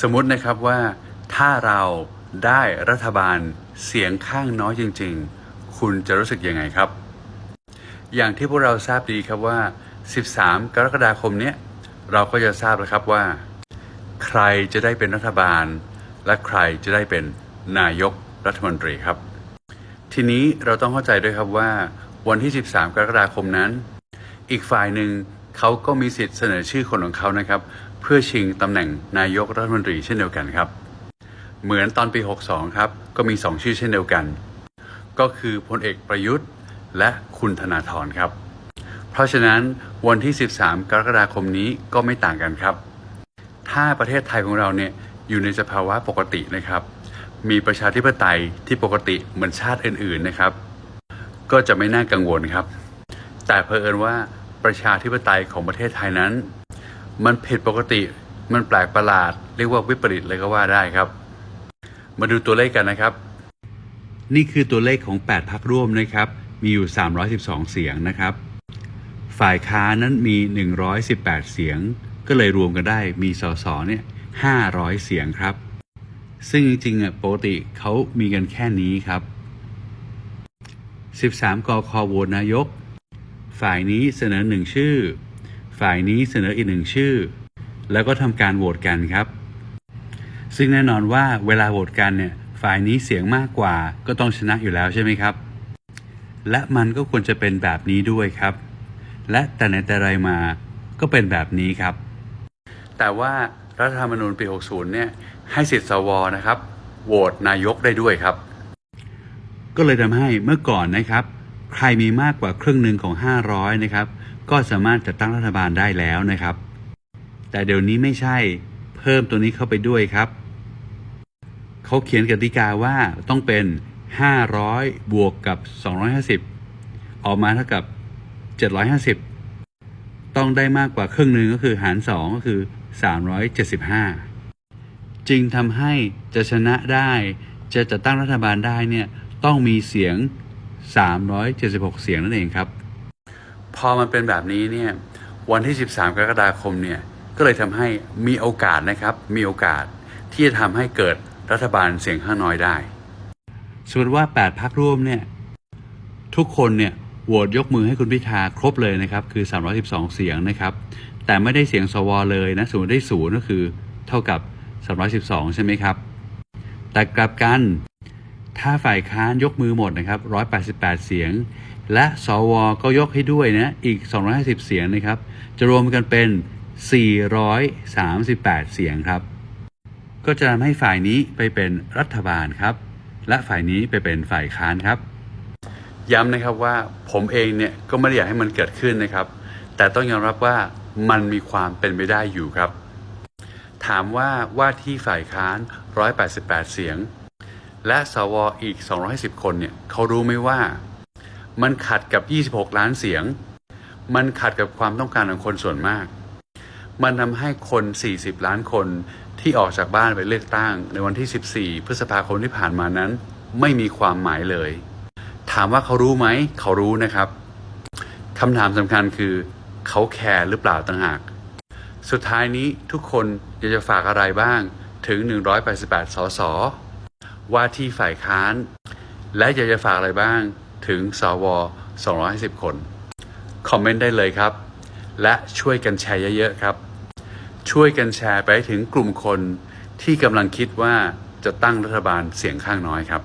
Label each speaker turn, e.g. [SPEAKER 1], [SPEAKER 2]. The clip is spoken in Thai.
[SPEAKER 1] สมมตินะครับว่าถ้าเราได้รัฐบาลเสียงข้างน้อยจริง ๆ คุณจะรู้สึกยังไงครับ อย่างที่พวกเราทราบดีครับว่า 13 กรกฎาคมเนี้ยเราก็จะทราบแล้วครับว่า ใครจะได้เป็นรัฐบาล และใครจะได้เป็นนายกรัฐมนตรีครับ ทีนี้เราต้องเข้าใจด้วยครับว่า วันที่ 13 กรกฎาคมนั้น อีกฝ่ายหนึ่งเขาก็มีสิทธิ์เสนอชื่อคนของเขานะครับ เพื่อชิงตำแหน่งนายกรัฐมนตรีเช่นเดียวกันครับ เหมือนตอนปี 62 ครับ ก็มี 2 ชื่อเช่นเดียวกัน ก็คือพลเอกประยุทธ์ และคุณธนาธรครับ เพราะฉะนั้นวันที่ 13 กรกฎาคมนี้ก็ไม่ต่างกันครับ ถ้าประเทศไทยของเราเนี่ยอยู่ในสภาวะปกตินะครับ มีประชาธิปไตยที่ปกติเหมือนชาติอื่นๆนะครับ ก็จะไม่น่ากังวลครับ แต่เผอิญว่าประชาธิปไตยของประเทศไทยนั้น มันผิดปกติ มันแปลกประหลาด เรียกว่าวิปริตเลยก็ว่าได้ครับ มาดูตัวเลขกันนะครับ นี่คือตัวเลขของ 8 พักร่วมนะครับ มีอยู่ 312 เสียงนะครับ ฝ่ายค้านนั้นมี 118 เสียง ก็เลยรวมกันได้มีสสเนี่ย500 เสียงครับ ซึ่งจริงๆอะปกติเขามีกันแค่นี้ครับ 13 กคโหวตนายก ฝ่ายนี้เสนอหนึ่งชื่อ ฝ่ายนี้เสนออีกหนึ่งชื่อ แล้วก็ทำการโหวตกันครับ ซึ่งแน่นอนว่าเวลาโหวตกันเนี่ยฝ่ายนี้เสียงมากกว่าก็ต้องชนะอยู่แล้วใช่ไหมครับ และมันก็ควรจะเป็นแบบนี้ด้วยครับ และแต่ในแต่ไรมาก็เป็นแบบนี้ครับ แต่ว่ารัฐธรรมนูญปี 60 เนี่ยให้สิทธิ์สวนะครับโหวตนายกได้ด้วยครับ ก็เลยทำให้เมื่อก่อนนะครับ ใครมีมากกว่าครึ่งหนึ่งของ 500 นะครับ ก็สามารถจัดตั้งรัฐบาลได้แล้วนะครับ แต่เดี๋ยวนี้ไม่ใช่เพิ่มตัวนี้เข้าไปด้วยครับ เขาเขียนกติกาว่าต้องเป็น 500 บวกกับ 250 ออกมาเท่ากับ 750 ต้องได้มากกว่าครึ่งหนึ่งก็คือหาร 2 ก็คือ 375 จึงทำให้จะชนะได้จะจัดตั้งรัฐบาลได้เนี่ยต้องมีเสียง 376 เสียงนั่นเองครับ พอมันเป็นแบบนี้เนี่ยวันที่ 13 กรกฎาคมเนี่ยก็เลยทำให้มีโอกาสนะครับมีโอกาสที่จะทำให้เกิดรัฐบาลเสียงข้างน้อยได้ สมมติว่า 8 พักร่วมเนี่ยทุกคนเนี่ยโหวตยกมือให้คุณพิธาครบเลยนะครับคือ 312 เสียงนะครับ แต่ไม่ได้เสียงสวเลยนะสมมติได้ศูนย์ก็คือเท่ากับ 312 ใช่ไหมครับ แต่กลับกัน ถ้าฝ่ายค้านยกมือหมดนะครับ188 เสียง และสวก็ยกให้ด้วยนะอีก 250 เสียงนะครับ จะรวมกันเป็น 438 เสียงครับ ก็จะทำให้ฝ่ายนี้ไปเป็นรัฐบาลครับ และฝ่ายนี้ไปเป็นฝ่ายค้านครับ ย้ำนะครับว่าผมเองเนี่ยก็ไม่ได้อยากให้มันเกิดขึ้นนะครับ แต่ต้องยอมรับว่ามันมีความเป็นไปได้อยู่ครับ ถามว่าว่าที่ฝ่ายค้าน 188 เสียง และสวอีก210คนเนี่ยเขารู้ไหมว่า มันขัดกับ 26 ล้านเสียง มันขัดกับความต้องการของคนส่วนมาก มันทำให้คน 40 ล้านคนที่ออกจากบ้านไปเลือกตั้ง ในวันที่ 14 พฤษภาคมที่ผ่านมานั้น ไม่มีความหมายเลย ถามว่าเขารู้ไหม เขารู้นะครับคำถามสำคัญคือ เขาแคร์หรือเปล่าต่างหาก สุดท้ายนี้ทุกคนอยากจะฝากอะไรบ้างถึง 188 สส ว่าที่ฝ่ายค้าน และอยากจะฝากอะไรบ้างถึงสว250 คน คอมเมนต์ได้เลยครับ และช่วยกันแชร์เยอะๆครับ ช่วยกันแชร์ไปถึงกลุ่มคนที่กำลังคิดว่าจะตั้งรัฐบาลเสียงข้างน้อยครับ